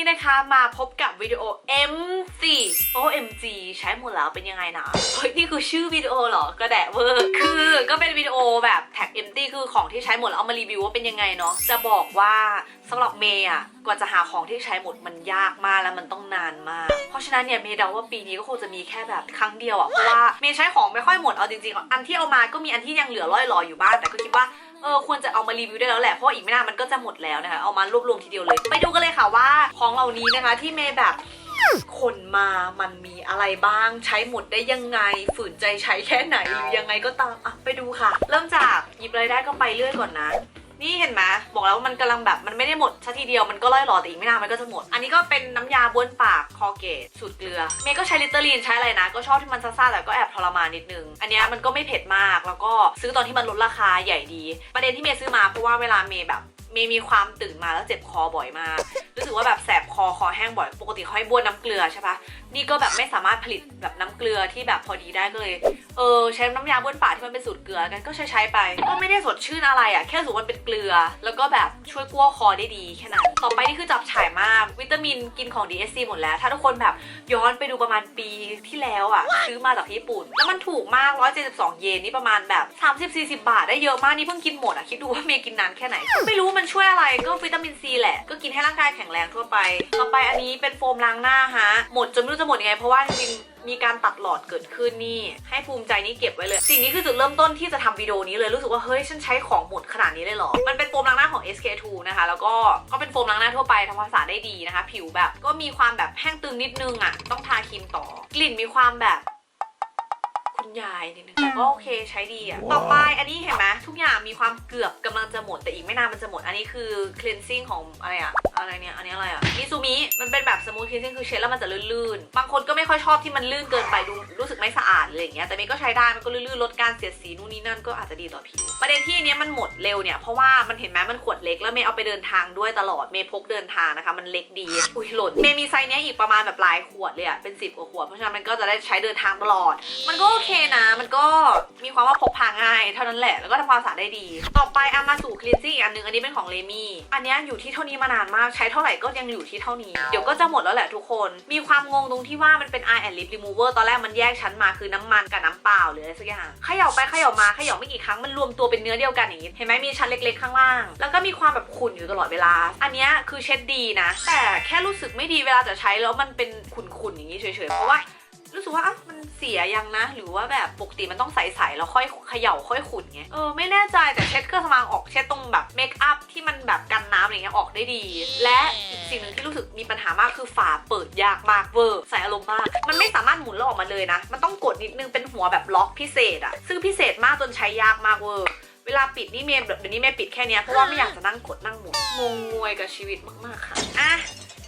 นี้นะคะมาพบกับวิดีโอ M4 โอ้ MG ใช้หมดแล้วเป็นยังไงนะ เฮ้ย นี่คือชื่อวิดีโอเหรอ ก็แดะเวอร์ คือก็เป็นวิดีโอแบบแท็ก empty คือของที่ใช้หมดแล้วเอามารีวิวว่าเป็นยังไงเนาะ จะบอกว่าสำหรับเมย์อะกว่าจะหาของที่ใช้หมดมันยากมากแล้วมันต้องนานมาก เพราะฉะนั้นเนี่ยเมย์เดาว่าปีนี้ก็คงจะมีแค่แบบครั้งเดียวอะเพราะว่าเมย์ใช้ของไม่ค่อยหมดเอาจริงๆ อันที่เอามาก็มีอันที่ยังเหลือร่อยหรออยู่บ้างแต่ก็คิดว่า เออควรจะเอามารีวิวได้แล้วแหละ เพราะอีกไม่นานมันก็จะหมดแล้วนะคะ เอามารวบรวมทีเดียวเลย ไปดูกันเลยค่ะว่าของเหล่านี้นะคะที่เมย์แบบขนมามันมีอะไรบ้าง ใช้หมดได้ยังไง ฝืนใจใช้แค่ไหนหรือยังไงก็ตาม อะ ไปดูค่ะ เริ่มจากหยิบอะไรได้ก็ไปเรื่อยก่อนนะ นี่เห็นไหมบอกแล้วว่ามันกำลังแบบมันไม่ได้หมดสักทีเดียวมันก็ล่อยหลอแต่อีกไม่นานมันก็จะหมด อันนี้ก็เป็นน้ำยาบ้วนปากคอเกตสูตรเกลือเมย์ก็ใช้ลิตเตอรีนใช้อะไรนะ ก็ชอบที่มันซ่าๆแต่ก็แอบทรมานนิดนึง อันนี้มันก็ไม่เผ็ดมากแล้วก็ซื้อตอนที่มันลดราคาใหญ่ดี ประเด็นที่เมย์ซื้อมาเพราะว่าเวลาเมย์แบบ เมย์มีความตื่นมาแล้วเจ็บคอบ่อยมาก รู้สึกว่าแบบแสบคอคอแห้งบ่อย ปกติเขาให้บ้วนน้ำเกลือใช่ปะนี่ก็แบบไม่สามารถผลิตแบบน้ำเกลือที่แบบพอดีได้ก็เลย เออใช้น้ำยาบ้วนปากที่มันเป็นสูตรเกลือกันก็ใช้ใช้ๆไป ก็ไม่ได้สดชื่นอะไรอะ่ะ แค่รู้สึกว่ามันเป็นเกลือ แล้วก็แบบช่วยกั้วคอได้ดีแค่นั้น ต่อไปนี่คือจับฉ่ายมาก วิตามินกินของ DSC หมดแล้ว ถ้าทุกคนแบบย้อนไปดูประมาณปีที่แล้วอะ่ะซื้อมาจากญี่ปุ่น แล้วมันถูกมาก 172 เยนนี่ประมาณแบบ 30-40 บาทได้เยอะมากนี่เพิ่งกินหมดอะ่ะคิดดูว่าเมย์กินนานแค่ไหนไม่รู้มัมันช่วยอะไรก็วิตามินซีแหละ ก็กินให้ร่างกายแข็งแรงทั่วไป ต่อไปอันนี้เป็นโฟมล้างหน้าฮะ หมดจนไม่รู้จะหมดยังไงเพราะว่าจริงๆมีการตัดหลอดเกิดขึ้นนี่ ให้ภูมิใจนี่เก็บไว้เลย สิ่งนี้คือจุดเริ่มต้นที่จะทำวิดีโอนี้เลยรู้สึกว่าเฮ้ยฉันใช้ของหมดขนาดนี้เลยเหรอ มันเป็นโฟมล้างหน้าของ SK2 นะคะ แล้วก็ก็เป็นโฟมล้างหน้าทั่วไปทำความสะอาดได้ดีนะคะ ผิวแบบก็มีความแบบแห้งตึงนิดนึงอะต้องทาครีมต่อกลิ่นมีความแบบ คุณยายนิดนึงแต่ก็โอเคใช้ดีอะต่อไปอันนี้เห็นไหมทุกอย่างมีความเกือบกำลังจะหมดแต่อีกไม่นานมันจะหมด อันนี้คือ cleansing ของอะไรอะ อะไรเนี่ย อันนี้อะไรอะมิซูมิ มันเป็นแบบ smooth cleansing คือเช็ดแล้วมันจะลื่นๆ บางคนก็ไม่ค่อยชอบที่มันลื่นเกินไปดูรู้สึกไม่สะอาดอะไรอย่างเงี้ย แต่เมย์ก็ใช้ได้ มันก็ลื่นๆ ลดการเสียดสีนู่นนี่นั่นก็อาจจะดีต่อผิว ประเด็นที่อันเนี้ยมันหมดเร็วเนี่ย เพราะว่ามันเห็นไหมมันขวดเล็กแล้วเมย์เอาไปเดินทางด้วยตลอด เมย์พกเดินทางนะคะ มันเล็กดี อุ้ยหล่น เมย์มีไซส์เนี้ยอีกประมาณแบบหลายขวดเลยอะเป็น10กว่าขวด เพราะฉะนั้นมันก็จะได้ใช้เดินทางตลอด มันก็โอเคนะ มันก็มีความว่าพกพาง่ายเท่านั้นแหละ แล้วก็ทำความสะอาดได้ดี ต่อไปเอามาสู่คลีนซิ่งอีกอันหนึงอันนี้เป็นของเลมี่อันนี้อยู่ที่เท่านี้มานานมากใช้เท่าไหร่ก็ยังอยู่ที่เท่านี้ เดี๋ยวก็จะหมดแล้วแหละทุกคน มีความงงตรงที่ว่ามันเป็น eye and lip remover ตอนแรกมันแยกชั้นมาคือน้ำมันกับน้ำเปล่าหรืออะไรสักอย่างเขย่าไปเขย่ามาเขย่าไม่กี่ครั้งมันรวมตัวเป็นเนื้อเดียวกันอย่างนี้เห็นไหมมีชั้นเล็กๆข้างล่าง แล้วก็มีความแบบขุ่นอยู่ตลอดเวลา อันนี้คือเช็ดดีนะ แต่แค่รู้สึกไม่ดีเวลาจะใช้แล้วมันเป็นขุ่นๆอย่างนี้เฉยๆเพราะว่า รู้สึกว่าอะมันเสียยังนะ หรือว่าแบบปกติมันต้องใสๆแล้วค่อยเขย่าค่อยขุดไงเออไม่แน่ใจแต่เช็ดเครื่องสำอางออกเช็ดตรงแบบเมคอัพที่มันแบบกันน้ำอะไรเงี้ยออกได้ดี และอีกสิ่งหนึ่งที่รู้สึกมีปัญหามากคือฝาเปิดยากมากเวอร์ใส่อารมณ์มาก มันไม่สามารถหมุนแล้วออกมาเลยนะ มันต้องกดนิดนึงเป็นหัวแบบล็อกพิเศษอะซึ่งพิเศษมากจนใช้ยากมากเวอร์เวลาปิดนี่เมย์แบบเดี๋ยวนี้เมย์ปิดแค่เนี้ยเพราะว่าไม่อยากจะนั่งกดนั่งหมุนงงงวยกับชีวิตมากๆค่ะอะ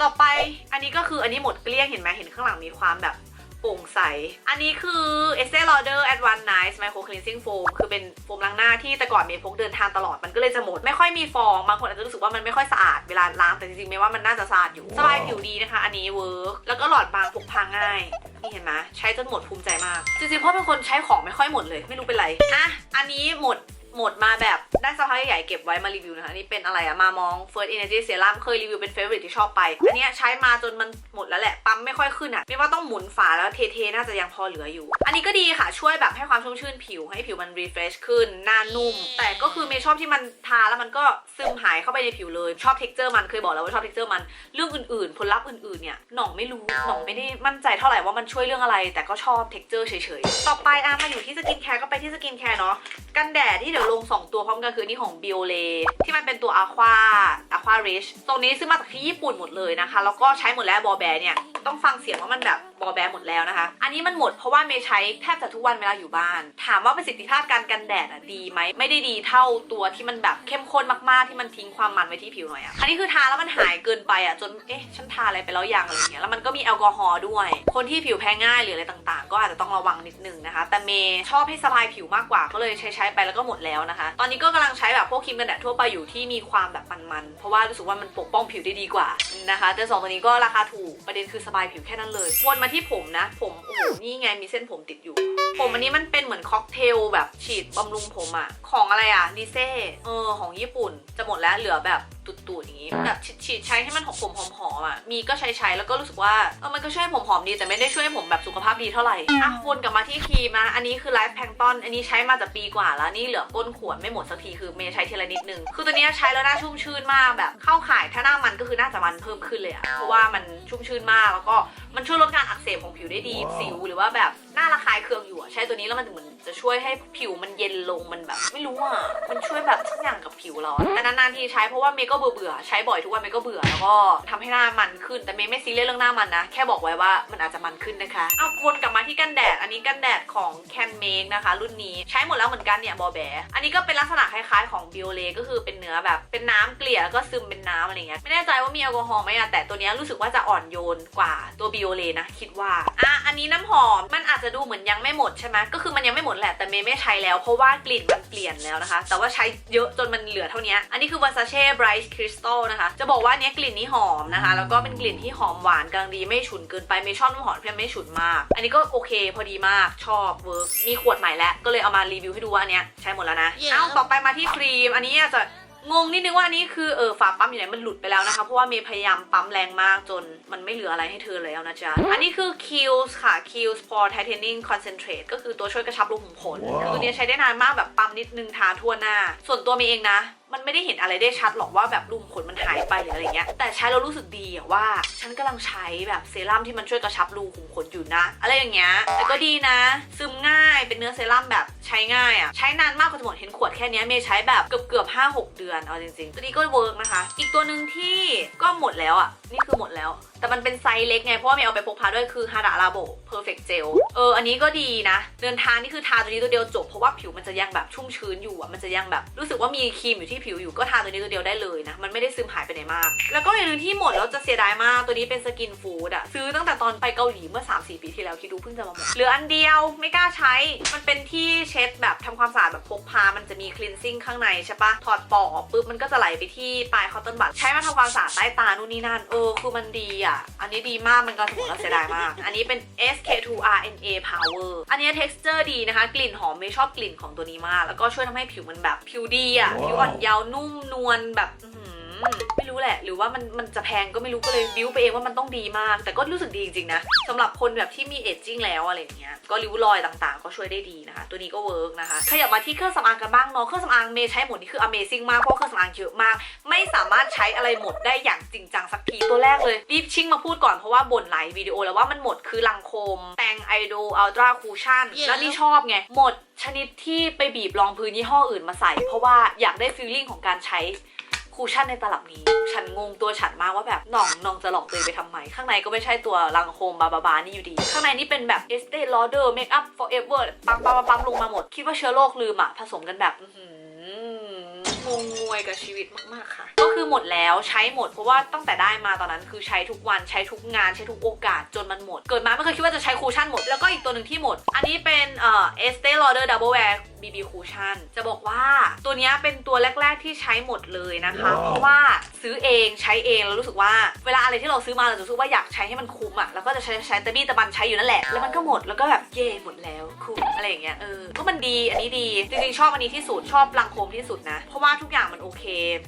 ต่อไปอันนี้ก็คืออันนี้หมดเกลี้ยงเห็นไหมเห็นข้างหลังมีความแบบ โปร่งใส อันนี้คือ Estee Lauder Advanced Nice Micro Cleansing Foam คือเป็นโฟมล้างหน้าที่แต่ก่อนเมย์พกเดินทางตลอดมันก็เลยจะหมด ไม่ค่อยมีฟอง บางคนอาจจะรู้สึกว่ามันไม่ค่อยสะอาดเวลาล้างแต่จริงๆเมย์ว่ามันน่าจะสะอาดอยู่ สบายผิวดีนะคะ อันนี้เวิร์กแล้วก็หลอดบางพกพาง่าย นี่เห็นไหมใช้จนหมดภูมิใจมาก จริงๆเพราะเป็นคนใช้ของไม่ค่อยหมดเลย ไม่รู้เป็นไรอะอันนี้หมด หมดมาแบบได้สักพักใหญ่ๆเก็บไว้มารีวิวนะคะนี่เป็นอะไรอะมามอง First Energy Serum เคยรีวิวเป็นเฟ v o r i t e ที่ชอบไป อันนี้ใช้มาจนมันหมดแล้วแหละ ปั๊มไม่ค่อยขึ้นอะไม่ว่าต้องหมุนฝาแล้วเทๆน่าจะยังพอเหลืออยู่ อันนี้ก็ดีค่ะช่วยแบบให้ความชุ่มชื่นผิวให้ผิวมัน refresh ขึ้นหน้านุ่ม แต่ก็คือเมย์ชอบที่มันทาแล้วมันก็ซึมหายเข้าไปในผิวเลยชอบ texture มันเคยบอกแล้วว่าชอบ texture มันเรื่องอื่นๆ ผลลัพธ์อื่นๆเนี่ยหน่องไม่รู้หน่องไม่ได้มั่นใจเท่าไหร่ว่ามันช่วยเรื่องอะไร แต่ก็ชอบ texture เฉยๆต่อไปอะมาอยู่ที่สกินแคร์ก็ไปที่สกินแคร์เนาะกันแดดที่เดี๋ยวลง 2 ตัวพร้อมกันคือนี่ของ b i o l e ที่มันเป็นตัวอะควาอะควาริชตรงนี้ซื้อมาจากที่ญี่ปุ่นหมดเลยนะคะ แล้วก็ใช้หมดแล้วบอแบเนี่ยต้องฟังเสียงว่ามันแบบ บอแบหมดแล้วนะคะ อันนี้มันหมดเพราะว่าเมย์ใช้แทบจะทุกวันเวลาอยู่บ้าน ถามว่าประสิทธิภาพการกันแดดอะดีไหมไม่ได้ดีเท่าตัวที่มันแบบเข้มข้นมากๆที่มันทิ้งความมันไว้ที่ผิวหน่อยอะอันนี้คือทาแล้วมันหายเกินไปอะจนเอ๊ะฉันทาอะไรไปแล้วยังอะไรเงี้ยแล้วมันก็มีแอลกอฮอล์ด้วย คนที่ผิวแพ้ง่ายหรืออะไรต่างๆ ก็อาจจะต้องระวังนิดนึงนะคะ แต่เมย์ชอบให้สบายผิวมากกว่าก็เลยใช้ใช้ๆไปแล้วก็หมดแล้วนะคะ ตอนนี้ก็กำลังใช้แบบพวกครีมกันแดดทั่วไปอยู่ที่มีความแบบมันๆเพราะว่ารู้สึกว่ามันปกป้องผิวได้ดีกว่านะคะแต่สองตัวนี้ก็ราคาถูกประเด็นคือสบายผิวแค่นั้นเลยวนมาที่ผมนะ ผมโอ้โหนี่ไงมีเส้นผมติดอยู่ ผมอันนี้มันเป็นเหมือนค็อกเทลแบบฉีดบำรุงผมอะของอะไรอะดิเซ่เออของญี่ปุ่นจะหมดแล้วเหลือแบบตุ่นๆอย่างงี้แบบฉีดๆใช้ให้มันหอมๆหอมๆอะมีก็ใช้ใช้ๆแล้วก็รู้สึกว่าเออมันก็ช่วยให้ผมหอมดีแต่ไม่ได้ช่วยให้ผมแบบสุขภาพดีเท่าไหร่อะวนกลับมาที่ครีมนะอันนี้คือไลฟ์แพงตอนอันนี้ใช้มาจากปีกว่าแล้วนี่เหลือก้นขวดไม่หมดสักทีคือเมย์ใช้ทีละนิดนึงคือตัวเนี้ยใช้แล้วหน้าชุ่มชื่นมากแบบเข้าข่ายถ้าหน้ามันก็คือหน้าจะมันเพิ่มขึ้นเลยอะเพราะว่ามันชุ่มชื่นมากแล้วก็มันช่วยลดการอักเสบของผิวได้ดีสิวหรือว่าแบบหน้าระคายเคืองอยู่อะใช้ตัวนี้แล้วมันเหมือนจะช่วยให้ผิวมันเย็นลงมันแบบ ไม่รู้อะมันช่วยแบบทุกอย่างกับผิวเราอะแต่นานๆทีใช้เพราะว่าเมย์ก็เบื่อเบื่อๆใช้บ่อยทุกวันเมย์ก็เบื่อแล้วก็ทำให้หน้ามันขึ้นแต่เมย์ไม่ซีเรียสเรื่องหน้ามันนะแค่บอกไว้ว่ามันอาจจะมันขึ้นนะคะเอาวนกลับมาที่กันแดดอันนี้กันแดดของ Can Make นะคะ รุ่นนี้ใช้หมดแล้วเหมือนกันเนี่ยบอแบอันนี้ก็เป็นลักษณะคล้ายๆของบิโอเลก็คือเป็นเนื้อแบบเป็นน้ำเกลี่ยก็ซึมเป็นน้ำอะไรเงี้ยไม่แน่ใจว่ามีแอลกอฮอล์ไหมอะแต่ตัวนี้รู้สึกว่าจะอ่อนโยนกว่าตัวบิโอเลนะคิดว่าอะอันนี้น้ำหอมมันอาจจะดูเหมือนยังไม่หมดใช่ไหมก็คือมันยังไม่หมดแหละแต่เมย์ไม่ใช้แล้วเพราะว่ากลิ่นมันเปลี่ยนแล้วนะคะ แต่ว่าใช้เยอะจนมันเหลือเท่านี้อันนี้คือ Versace Bright Crystal นะคะ จะบอกว่าอันเนี้ยกลิ่นนี้หอมนะคะ แล้วก็เป็นกลิ่นที่หอมหวานกำลังดีไม่ฉุนเกินไปไม่ชอบน้ำหอมที่ไม่ฉุนมาก อันนี้ก็โอเคพอดีมากชอบเวิร์กมีขวดใหม่แล้วก็เลยเอามารีวิวให้ดูว่าอันเนี้ยใช้หมดแล้วนะ Yeah. เอ้าต่อไปมาที่ครีม อันนี้อาจจะ งงนิดนึงว่าอันนี้คือเออฝาปั๊มอยู่ไหนมันหลุดไปแล้วนะคะเพราะว่าเมย์พยายามปั๊มแรงมากจนมันไม่เหลืออะไรให้เธอแล้วนะจ๊ะ อันนี้คือ Kiehl's ค่ะ Kiehl's Pore Tightening Concentrate ก็คือตัวช่วยกระชับรูขุมขนว้าวคือตัวเนี้ยใช้ได้นานมากแบบปั๊มนิดนึงทาทั่วหน้า ส่วนตัวเมย์เองนะ มันไม่ได้เห็นอะไรได้ชัดหรอกว่าแบบรูขุมขนมันหายไปหรืออะไรเงี้ย แต่ใช้แล้วรู้สึกดีอะว่า ฉันกำลังใช้แบบเซรั่มที่มันช่วยกระชับรูขุมขนอยู่นะ อะไรอย่างเงี้ยแต่ก็ดีนะ ซึมง่ายเป็นเนื้อเซรั่มแบบใช้ง่ายอะใช้นานมากกว่าจะหมดเห็นขวดแค่นี้เมย์ใช้แบบเกือบเกือบห้าหกเดือนเอาจริงๆตัวนี้ก็เวิร์กนะคะ อีกตัวหนึ่งที่ก็หมดแล้วอะ นี่คือหมดแล้ว แต่มันเป็นไซส์เล็กไง เพราะว่าเมย์เอาไปพกพาด้วยคือฮาดาลาโบ Perfect Gel เออ อันนี้ก็ดีนะ เดินทางนี่คือทาตัวนี้ตัวเดียวจบ เพราะว่าผิวมันจะยังแบบชุ่มชื้นอยู่อะมันจะยังแบบรู้สึกว่ามีครีมอยู่ที่ผิวอยู่ก็ทาตัวนี้ตัวเดียวได้เลยนะ มันไม่ได้ซึมหายไปไหนมาก แล้วก็อย่างนึงที่หมดแล้วจะเสียดายมาก ตัวนี้เป็นสกินฟู้ดอะซื้อตั้งแต่ตอนไปเกาหลีเมื่อ 3-4 ปีที่แล้วคิดดูเพิ่งจะมาหมด เหลืออันเดียวไม่กล้าใช้ มันเป็นที่เช็ดแบบทำความสะอาดแบบพกพา มันจะมี cleansing ข้างในใช่ปะถอดปอกปุ๊บมันก็จะไหลไปที่ปลายคอตตอนบัดใช้มาทำความสะอาดใต้ตานู่นนี่นั่นเอออคือมันดีอะ อันนี้ดีมากมันก็ถูกแล้วเสียดายมาก อันนี้เป็น SK2RNA Power อันนี้ texture ดีนะคะ กลิ่นหอมไม่ชอบกลิ่นของตัวนี้มาก แล้วก็ช่วยทำให้ผิวมันแบบผิวดีอะ ผิวอ่อนเยาว์นุ่มนวลแบบ แหละ หรือว่ามันมันจะแพงก็ไม่รู้ก็เลยบิวไปเองว่ามันต้องดีมาก แต่ก็รู้สึกดีจริงๆนะสำหรับคนแบบที่มีเอจจิ้งแล้วอะไรอย่างเงี้ยก็ริ้วรอยต่างๆ ก็ช่วยได้ดีนะคะ ตัวนี้ก็เวิร์กนะคะขยับมาที่เครื่องสำอางกันบ้างเนาะเครื่องสำอางเมย์ใช้หมดนี่คือ Amazing มากเพราะเครื่องสำอางเยอะมาก ไม่สามารถใช้อะไรหมดได้อย่างจริงจังสักทีตัวแรกเลยรีบชิ่งมาพูดก่อนเพราะว่าบ่นหลายวิดีโอแล้วว่ามันหมดคือลังโคม แตงไอโดอัลตราคูชั่น Yeah. แล้วนี่ชอบไงหมดชนิดที่ไปบีบรองพื้นยี่ห้ออื่นมาใส่ เพราะว่าอยากได้ฟีลลิ่งของการใช้ คูชั่นในตลับนี้ ฉันงงตัวฉันมากว่าแบบน้องน้องจะหลอกตัวเองไปทำไม ข้างในก็ไม่ใช่ตัวลังโคมบาบาบานี่อยู่ดี ข้างในนี่เป็นแบบ Estee Lauder Makeup Forever ปั๊มปั๊มปั๊มปั๊มลงมาหมด คิดว่าเชื้อโรคลืมอะผสมกันแบบ อื งงงวยกับชีวิตมากๆค่ะ ก็คือหมดแล้วใช้หมดเพราะว่าตั้งแต่ได้มาตอนนั้นคือใช้ทุกวันใช้ทุกงานใช้ทุกโอกาสจนมันหมด เกิดมาไม่เคยคิดว่าจะใช้คูชั่นหมด แล้วก็อีกตัวหนึ่งที่หมด อันนี้เป็นเอ่อ Estee Lauder Double Wear BB Cushion จะบอกว่าตัวเนี้ยเป็นตัวแรก ๆ ที่ใช้หมดเลยนะคะว้าวเพราะว่าซื้อเองใช้เองแล้วรู้สึกว่าเวลาอะไรที่เราซื้อมาเราจะรู้สึกว่าอยากใช้ให้มันคุ้มอะแล้วก็จะใช้ใช้ตะบี้ตะบันใช้อยู่นั่นแหละแล้วมันก็หมดแล้วก็แบบเย่หมดแล้วคุ้มอะไรอย่างเงี้ยเออก็มันดีอันนี้ดีจริงๆชอบอันนี้ที่สุดชอบลังโคมที่สุดนะเพราะว่าทุกอย่างมันโอเค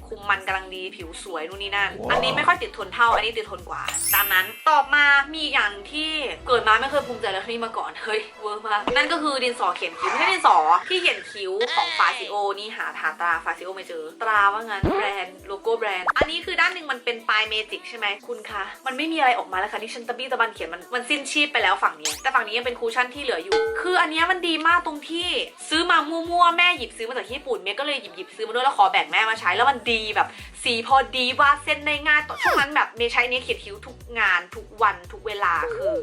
คุมมันกำลังดีผิวสวยนู่นนี่นั่น ว้าว อันนี้ไม่ค่อยติดทนเท่า อันนี้ติดทนกว่า ตามนั้นต่อมามีอีกอย่างที่เกิดมาไม่เคยภูมิใจแล้วที่มาก่อน เฮ้ยเวอร์มากนั่นก็คือดินสอเขียนคิ้วไม่ใช่ดินสอที่เขียนคิ้วของฟาซิโอนี่หาหาตราฟาซิโอไม่เจอ ตราว่างั้นแบรนด์โลโก้แบรนด์ อันนี้คือด้านหนึ่งมันเป็นปลายเมจิกใช่ไหมคุณคะ มันไม่มีอะไรออกมาแล้วค่ะที่ฉันตะบี้ตะบันเขียนมันมันสิ้นชีพไปแล้วฝั่งนี้ แต่ฝั่งนี้ยังเป็นคูชั่นที่เหลืออยู่ คืออันเนี้ยมันดีมากตรงที่ซื้อมามั่วๆแม่หยิบซื้อมาจากญี่ปุ่นเมย์ก็เลยหยิบหยิบซื้อมาด้วยแล้วขอแบ่งแม่มาใช้แล้วมันดีแบบสีพอดีวาดเส้นได้ง่ายต่อช่วงนั้นแบบเมย์ใช้นี้เขียนคิ้วทุกงานทุกวันทุกเวลาคือ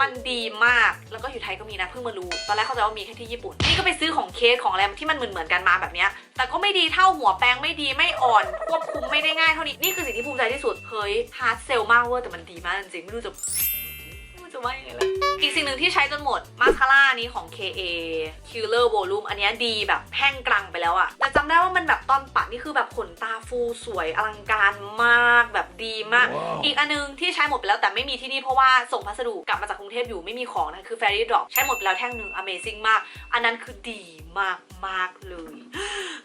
มันดีมากแล้วก็อยู่ไทยก็มีนะเพิ่งมารู้ ตอนแรกเข้าใจว่ามีแค่ที่ญี่ปุ่น นี่ก็ไปซื้อของเคสของอะไรที่มันเหมือนเหมือนกันมาแบบเนี้ยแต่ก็ไม่ดีเท่าหัวแปรงไม่ดีไม่อ่อนควบคุมไม่ได้ง่ายเท่านี้นี่คือสิ่งที่ภูมิใจที่สุดเฮ้ยฮาร์ดเซลมากเวอร์แต่มันดีมากจริงๆไม่รู้จะ จะว่ายังไงล่ะ อีกสิ่งหนึ่งที่ใช้จนหมดมาสคาร่านี้ของ KA Killer Volume อันนี้ดีแบบแห้งกรังไปแล้วอะแต่จำได้ว่ามันแบบตอนปัดนี่คือแบบขนตาฟูสวยอลังการมาก ดีมาก อีกอันนึงที่ใช้หมดไปแล้วแต่ไม่มีที่นี่เพราะว่าส่งพัสดุกลับมาจากกรุงเทพอยู่ไม่มีของนะคือ Fairy Drop ใช้หมดไปแล้วแท่งหนึ่ง Amazing มาก อันนั้นคือดีมากมากๆเลย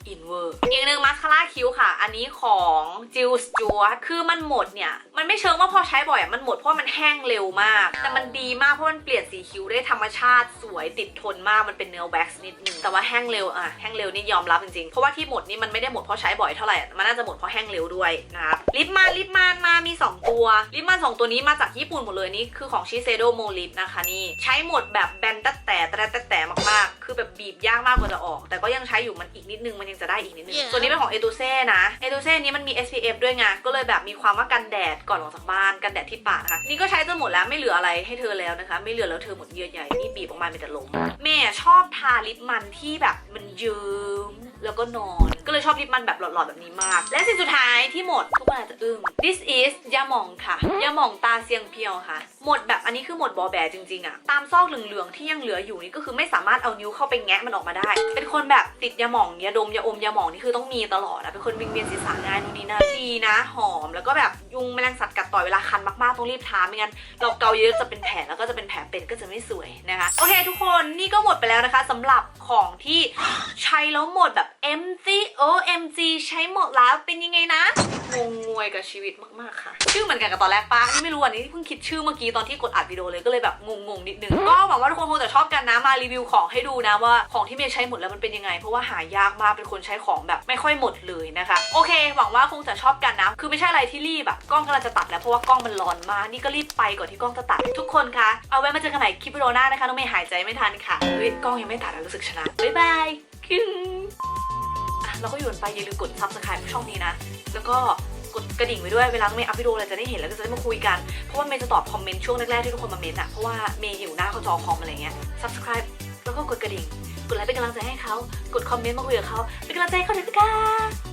อินเวอร์อีกหนึ่งมาสคาร่าคิ้วค่ะ อันนี้ของจิลสจวตคือมันหมดเนี่ย มันไม่เชิงว่าพอใช้บ่อยอะมันหมดเพราะมันแห้งเร็วมาก แต่มันดีมากเพราะมันเปลี่ยนสีคิ้วได้ธรรมชาติสวยติดทนมากมันเป็นเนื้อแว็กซ์นิดนึงแต่ว่าแห้งเร็วอะแห้งเร็วนี่ยอมรับจริงๆ เพราะว่าที่หมดนี่มันไม่ได้หมดเพราะใช้บ่อยเท่าไหร่มันน่าจะหมดเพราะแห้งเร็วด้วยนะครับลิปมันลิปมันมามี 2 ตัว ลิปมันสองตัวนี้มาจากญี่ปุ่นหมดเลยนี่คือของชิเซโดโมลิปนะคะนี่ ใช้หมดแบบแบนแต่แต่แต่แต่แต่มากๆ คือแบบบีบยากมากกว่าจะออก แต่ก็ยังใช้อยู่มันอีกนิดนึงมันยังจะได้อีกนิดนึง Yeah. ส่วนนี้เป็นของเอตูเซ่นะเอตูเซ่นี้มันมี SPF ด้วยไงก็เลยแบบมีความว่ากันแดดก่อนออกจากบ้านกันแดดที่ปากนะคะนี่ก็ใช้จนหมดแล้วไม่เหลืออะไรให้เธอแล้วนะคะ ไม่เหลือแล้วเธอหมดเยื่อใหญ่นี่บีบออกมาเป็นแต่ลมแม่ชอบทาลิปมันที่แบบมันเยิ้ม แล้วก็นอน ก็เลยชอบลิปมันแบบหลอดๆแบบนี้มาก และสิ่งสุดท้ายที่หมดทุกคนอาจจะอึ้ง this is ยาหมองค่ะยาหมองตาเซียงเพียวค่ะ หมดแบบอันนี้คือหมดบอแบจริงๆอะตามซอกเหลืองๆที่ยังเหลืออยู่นี่ก็คือไม่สามารถเอานิ้วเข้าไปแงะมันออกมาได้ เป็นคนแบบติดยาหมองยาดมยาอมยาหมองนี่คือต้องมีตลอดอะเป็นคนวิงเวียนศีรษะง่ายนู่นนี่นั่นดีนะหอมแล้วก็แบบยุงแมลงสัตว์กัดต่อยเวลาคันมากๆต้องรีบทาไม่งั้นเราเกาเยอะจะเป็นแผลแล้วก็จะเป็นแผลเป็นก็จะไม่สวยนะคะโอเคทุกคนนี่ก็หมดไปแล้วนะคะสำหรับของที่ใช้แล้วหมดแบบ MG OMG ใช้หมดแล้วเป็นยังไงนะงงงวยกับชีวิตมากๆค่ะ ชื่อเหมือนกันกับตอนแรกปะนี่ไม่รู้อันนี้เพิ่งคิดชื่อเมื่อกี้ตอนที่กดอัดวิดีโอเลยก็เลยแบบงงๆนิดนึงก็หวังว่าทุกคนคงจะชอบกันนะมารีวิวของให้ดูนะว่าของที่เมย์ใช้หมดแล้วมันเป็นยังไง เพราะว่าหายากมากเป็นคนใช้ของแบบไม่ค่อยหมดเลยนะคะโอเค หวังว่าคงจะชอบกันนะคือไม่ใช่อะไรที่รีบแบบกล้องกำลังจะตัดแล้วเพราะว่ากล้องมันร้อนมากนี่ก็รีบไปก่อนที่กล้องจะตัดทุกคนคะเอาไว้มาเจอกันใหม่คลิปวิดีโอหน้านะคะน้องเมย์หายใจไม่ทันค่ะเฮ้ยกล้องยังไม่ตัดแล้วรู้สึกชนะบ๊ายบายคึงเราก็อยู่กันไปอย่าลืมกด subscribe ช่องนี้นะ แล้วก็ กดกระดิ่งไว้ด้วยเวลาเมย์อัพวิดีโออะไรจะได้เห็นแล้วก็จะได้มาคุยกัน เพราะว่าเมย์จะตอบคอมเมนต์ช่วงแรกๆที่ทุกคนมาเมนต์อะเพราะว่าเมย์อยู่หน้าเขาจอคอมอะไรเงี้ย subscribe แล้วก็กดกระดิ่ง กดไลค์เป็นกำลังใจให้เขา กดคอมเมนต์มาคุยกับเขาเป็นกำลังใจให้เขาด้วยนะคะ